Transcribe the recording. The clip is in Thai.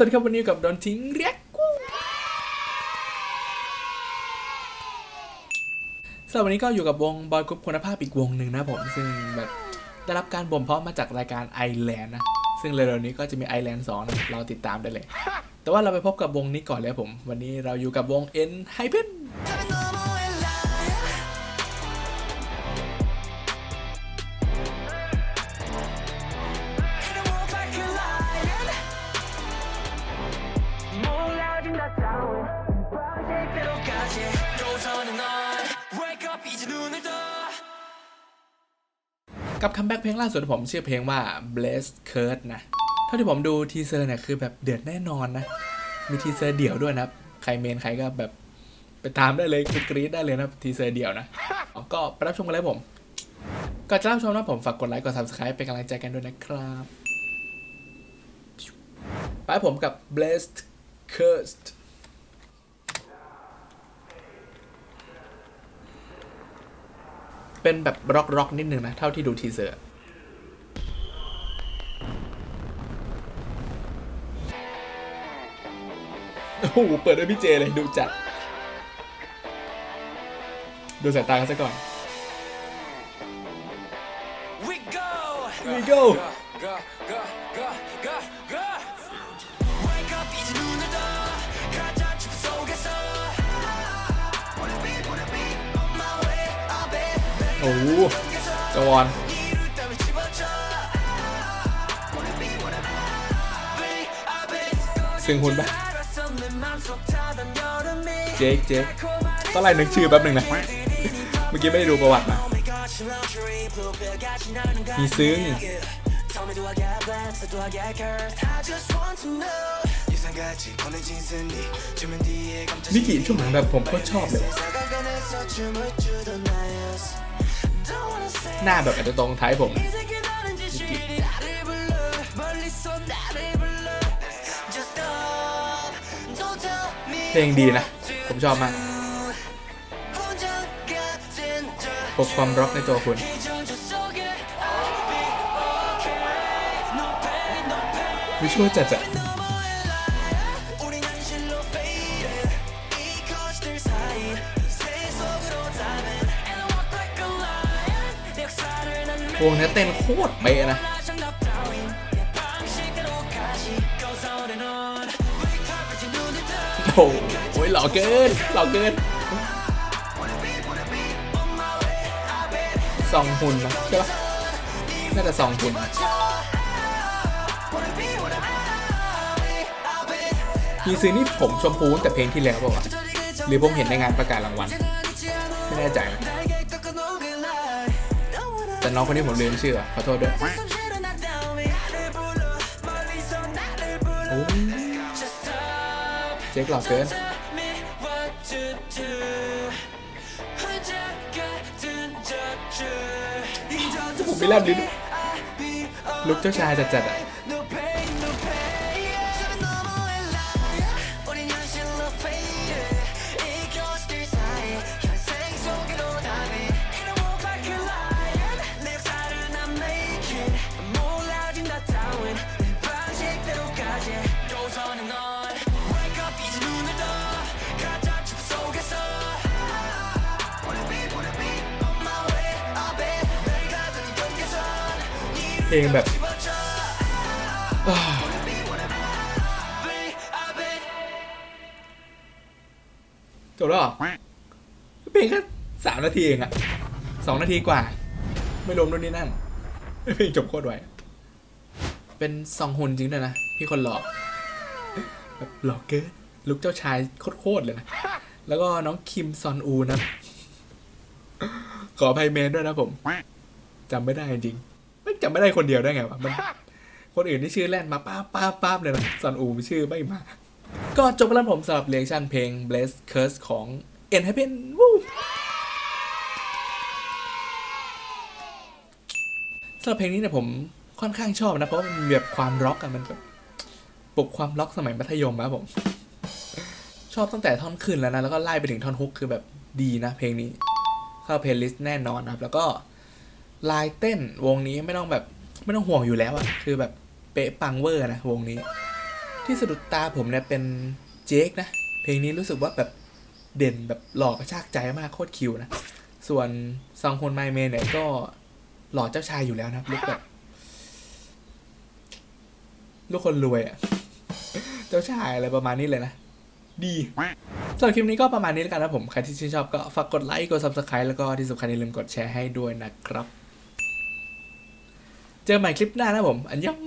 วัสดีครับวันนี้กับดอนทิ้งเรียกกูสำหรับวันนี้ก็อยู่กับวงบอยกรุ๊ปคุณภาพอีกวงหนึ่งนะผมซึ่งแบบได้รับการบ่มเพาะมาจากรายการไอแลนด์นะ ซึ่งเร็วๆนี้ก็จะมีไอแลนด์สองนะเราติดตามได้เลย แต่ว่าเราไปพบกับวงนี้ก่อนเลยผม วันนี้เราอยู่กับวง N h y p e n กับคัมแบ็กเพลงล่าสุดของผมชื่อเพลงว่า Blessed Curse นะ เท่าที่ผมดูทีเซอร์เนี่ยคือแบบเดือดแน่นอนนะ มีทีเซอร์เดี่ยวด้วยนะ ใครเมนใครก็แบบไปตามได้เลยคือกรี๊ดได้เลยนะทีเซอร์เดี่ยวนะอ๋อก็ไปรับชมกันเลยผมก่อนจะรับชมนะผมฝากกดไลค์กด subscribe เป็นกำลังใจกันด้วยนะครับ ไปผมกับ Blessed Cursed เป็นแบบร็อกร็อกนิดนึงนะ เท่าที่ดูทีเซอร์โอ้โหเปิดด้วยพี่เจเลยดูจัด ดูสายตากันซะก่อน We go. We go. อ้จวอนซึ่งคุณปะเจ๊กเจ๊กต้องไล่นึกชื่อแป๊บหนึ่งนะ เมื่อกี้ไม่ได้ดูประวัติมามีซึ้งนิกิช่วงหลังแบบผมก็ชอบเลย หน้าแบบอาจจะตรงท้ายผมเพลงดีนะ ผมชอบมากพบความร็อกในตัวคุณ วิชวลจัดจัะ วงนี้เต้นโคตรเมะนะโอ้โหหล่อเกินหล่อเกินสองหุ่นนะใช่ปะน่าจะสองหุ่นยีซื้นี่ผมชมพูตั้แต่เพลงที่แล้วป่าวะหรือผมเห็นในงานประกาศรางวัล ไม่แน่ใจนะ แต่น้องคนนี้ผมลืมชื่อขอโทษด้วยเจ๊กหล่อเกินผมไม่แลบลิ้นลุกเจ้าชายจัดๆอะ เพลงแบบจบแล้วเพลงแค่สามนาทีเองอะสองนาทีกว่า ไม่รวมนู่นนี่นั่นเพลงจบโคตรไวเป็นสองหุ่นจริงเลยนะ พี่คนหลอกแบบหลอกเกินลุกเจ้าชายโคตรเลยนะ แล้วก็น้องคิมซอนอูนะ ขออภัยเมนด้วยนะผมจำไม่ได้จริง จำไม่ได้คนเดียวได้ไงวะมันคนอื่นที่ชื่อแล่นมาป้าป้าป้าเลยนะซอนอูชื่อไม่มา ก็จบไปแล้วผมสำหรับเรียกชั่นเพลง Bless Curse ของ N Happen วู้สำหรับเพลงนี้เนี่ยผมค่อนข้างชอบนะ เพราะว่ามันแบบความร็อกอะมันแบบปลุกความร็อกสมัยมัธยมนะผม ชอบตั้งแต่ท่อนขึ้นแล้วนะ แล้วก็ไล่ไปถึงท่อนฮุกคือแบบดีนะเพลงนี้ เข้าเพลย์ลิสต์แน่นอนนะครับ แล้วก็ ลายเต้นวงนี้ไม่ต้องแบบไม่ต้องห่วงอยู่แล้วอะคือแบบเป๊ะปังเวอร์นะวงนี้ ที่สะดุดตาผมเนี่ยเป็นเจคนะ เพลงนี้รู้สึกว่าแบบเด่นแบบหล่อกระชากใจมากโคตรคิวนะ ส่วนซองฮนไมเมนเนี่ยก็หล่อเจ้าชายอยู่แล้วนะลุกแบบลูกคนรวยอะเจ้าชายอะไรประมาณนี้เลยนะ ดีสำหรับคลิปนี้ก็ประมาณนี้แล้วกันนะผม ใครที่ชื่นชอบก็ฝากกดไลค์ กด subscribe แล้วก็ที่สำคัญอย่าลืมกดแชร์ให้ด้วยนะครับ เจอกันใหม่คลิปหน้านะผม อันยอง